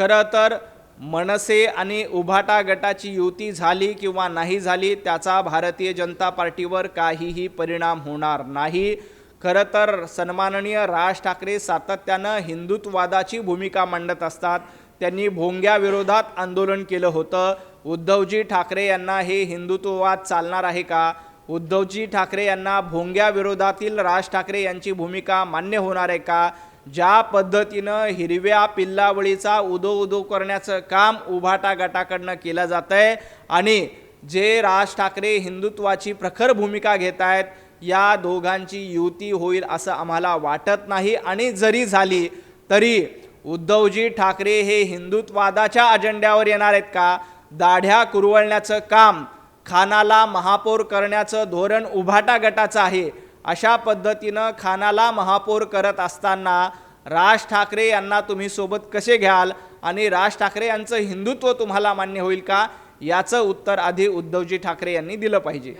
खरं तर मनसे आणि उभाटा गटाची युती झाली किंवा नाही झाली त्याचा भारतीय जनता पार्टीवर काहीही परिणाम होणार नाही. खरं तर सन्माननीय राज ठाकरे सातत्यानं हिंदुत्ववादाची भूमिका मांडत असतात. त्यांनी भोंग्याविरोधात आंदोलन केलं होतं. उद्धवजी ठाकरे यांना हे हिंदुत्ववाद चालणार आहे का? उद्धवजी ठाकरे यांना भोंग्याविरोधातील राज ठाकरे यांची भूमिका मान्य होणार आहे का? ज्या पद्धतीनं हिरव्या पिल्लावळीचा उदो उदो करण्याचं काम उभाटा गटाकडनं केलं जात आहे आणि जे राज ठाकरे हिंदुत्वाची प्रखर भूमिका घेत आहेत या दोघांची युती होईल असं आम्हाला वाटत नाही. आणि जरी झाली तरी उद्धवजी ठाकरे हे हिंदुत्वादाच्या अजेंड्यावर येणार आहेत का? दाढ्या कुरवळण्याचं काम खानाला महापौर करण्याचं धोरण उभाटा गटाचं आहे. अशा पद्धतीनं खानाला महापौर करत असताना राज ठाकरे यांना तुम्ही सोबत कसे घ्याल? आणि राज ठाकरे यांचं हिंदुत्व तुम्हाला मान्य होईल का? याचं उत्तर आधी उद्धवजी ठाकरे यांनी दिलं पाहिजे.